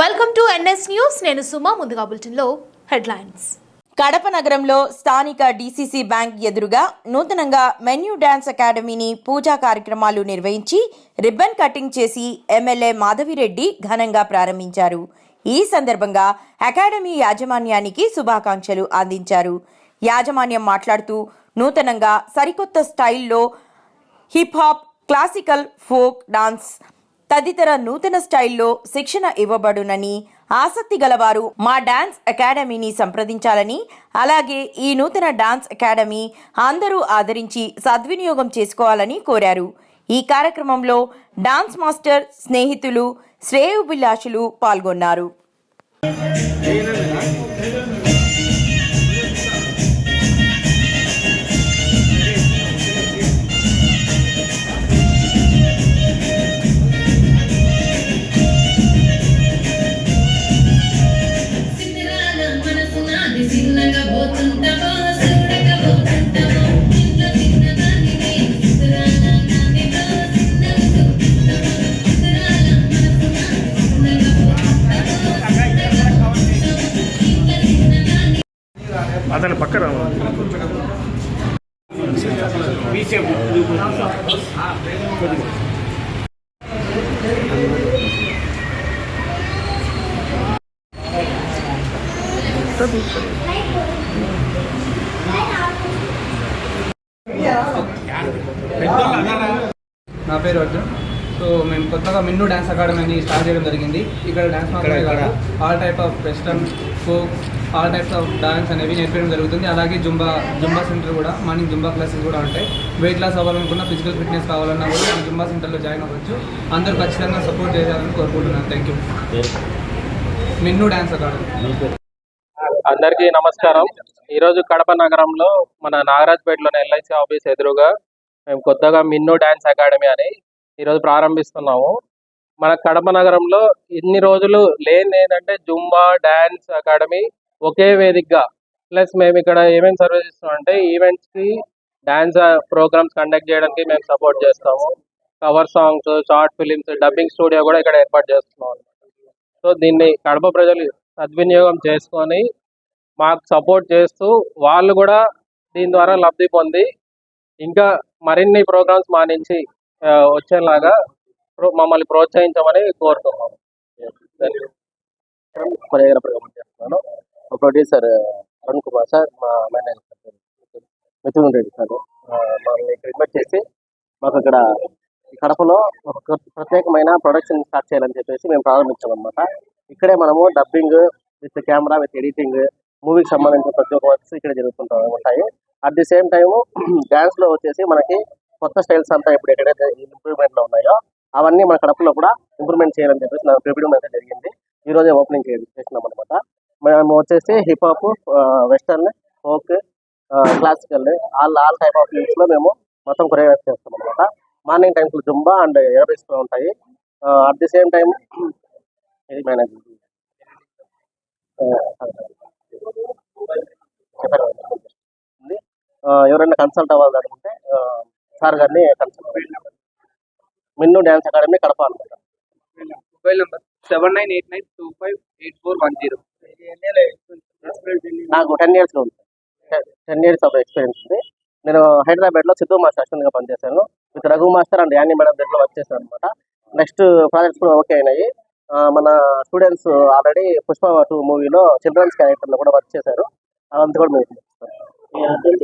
Welcome to NS news నేను సుమా ముందుగా బులెటిన్లో హెడ్లైన్స్. కడప నగరంలో స్థానిక డీసీసీ బ్యాంక్ ఎదురుగా నూతనంగా మెన్యూ డ్యాన్స్ అకాడమీని పూజా కార్యక్రమాలు నిర్వహించి రిబ్బన్ కటింగ్ చేసి ఎమ్మెల్యే మాధవిరెడ్డి ఘనంగా ప్రారంభించారు. ఈ సందర్భంగా అకాడమీ యాజమాన్యానికి శుభాకాంక్షలు అందించారు. యాజమాన్యం మాట్లాడుతూ నూతనంగా సరికొత్త స్టైల్లో hip hop classical folk dance తదితర నూతన స్టైల్లో శిక్షణ ఇవ్వబడునని ఆసక్తి గలవారు మా డాన్స్ అకాడమీని సంప్రదించాలని అలాగే ఈ నూతన డాన్స్ అకాడమీ అందరూ ఆదరించి సద్వినియోగం చేసుకోవాలని కోరారు. ఈ కార్యక్రమంలో డాన్స్ మాస్టర్ స్నేహితులు శ్రేయోభిలాషులు పాల్గొన్నారు. అతని పక్కన నా పేరు అర్జున్. సో మేము కొత్తగా మిన్ను డ్యాన్స్ అకాడమీని స్టార్ట్ చేయడం జరిగింది. ఇక్కడ డ్యాన్స్ మాత్రమే కాదు all type of western folk all types of dance అనేవి నేర్పించడం జరుగుతుంది. అలాగే జుంబా జుంబా సెంటర్ కూడా మార్నింగ్ జుంబా క్లాసెస్ కూడా ఉంటాయి. వెయిట్ లాస్ అవ్వాలనుకున్న ఫిజికల్ ఫిట్నెస్ కావాలన్నా కూడా మనం జుంబా సెంటర్లో జాయిన్ అవ్వచ్చు. అందరూ ఖచ్చితంగా సపోర్ట్ చేయాలని కోరుకుంటున్నాను. Thank you Minnu dance academy. అందరికీ నమస్కారం. ఈరోజు కడప నగరంలో మన నాగరాజ్పేటలోని ఎల్ఐసి ఆఫీస్ ఎదురుగా మేము కొత్తగా మిన్ను డ్యాన్స్ అకాడమీ అని ఈరోజు ప్రారంభిస్తున్నాము. మన కడప నగరంలో ఇన్ని రోజులు లేని ఏంటంటే జుంబా డ్యాన్స్ అకాడమీ ఒకే వేదికగా. ప్లస్ మేము ఇక్కడ ఏమేమి సర్వీస్ ఇస్తాం అంటే ఈవెంట్స్కి డ్యాన్స్ ప్రోగ్రామ్స్ కండక్ట్ చేయడానికి మేము సపోర్ట్ చేస్తాము. Cover songs short films dubbing studio కూడా ఇక్కడ ఏర్పాటు చేస్తున్నాం సో దీన్ని కడప ప్రజలు సద్వినియోగం చేసుకొని మాకు సపోర్ట్ చేస్తూ వాళ్ళు కూడా దీని ద్వారా లబ్ధి పొంది ఇంకా మరిన్ని ప్రోగ్రామ్స్ మా నుంచి వచ్చేలాగా ప్రో- మమ్మల్ని ప్రోత్సహించమని కోరుతున్నాం. కొరియోగ్రాఫర్గా పనిచేస్తున్నాను మా ప్రొడ్యూసర్ అరుణ్ కుమార్ సార్ మా మేనేజర్ మిథున్ రెడ్డి సార్ మమ్మల్ని ఇక్కడ చేసి మాకు ఇక్కడ కడపలో ఒక ప్రత్యేకమైన ప్రొడక్షన్ స్టార్ట్ చేయాలని చెప్పేసి మేము ప్రారంభించామన్నమాట. ఇక్కడే మనము dubbing with camera with editing మూవీకి సంబంధించిన ప్రతి ఒక్క వర్క్స్ ఇక్కడ జరుగుతుంటా ఉంటాయి. అట్ ది సేమ్ టైం డాన్స్లో వచ్చేసి మనకి కొత్త స్టైల్స్ అంతా ఇప్పుడు ఎక్కడైతే ఇంప్రూవ్మెంట్లో ఉన్నాయో అవన్నీ మన కడపలో కూడా ఇంప్రూవ్మెంట్ చేయాలని చెప్పేసి నాకు ప్రిపేరింగ్ అయితే జరిగింది. ఈ రోజే ఓపెనింగ్ చేసినాం అనమాట మేము వచ్చేసి hip hop western folk classical all all type of యూస్లో మేము మొత్తం కొరియోగ్రాఫ్ చేస్తాం అనమాట morning times Zumba and aerobics ఉంటాయి. అట్ ది సేమ్ టైం ఇది మేనేజ్ ఎవరైనా కన్సల్ట్ అవ్వాలి అనుకుంటే సార్ గారిని consult Minnu dance academy Kadapa అనమాట mobile number seven nine eight nine two five eight four one zero నాకు టెన్ ఇయర్స్ ఉంది. Ten years of experience ఉంది. నేను హైదరాబాద్లో సిద్ధు మాస్టర్ అసిస్టెంట్గా పనిచేశాను. With Raghu master and Annie madam దగ్గర వర్క్ చేశాను అనమాట నెక్స్ట్ ప్రాజెక్ట్స్ కూడా ఓకే అయినాయి. మన స్టూడెంట్స్ ఆల్రెడీ పుష్ప టూ మూవీలో చిల్డ్రన్స్ క్యారెక్టర్లో కూడా వర్క్ చేశారు. అదంతా కూడా మేము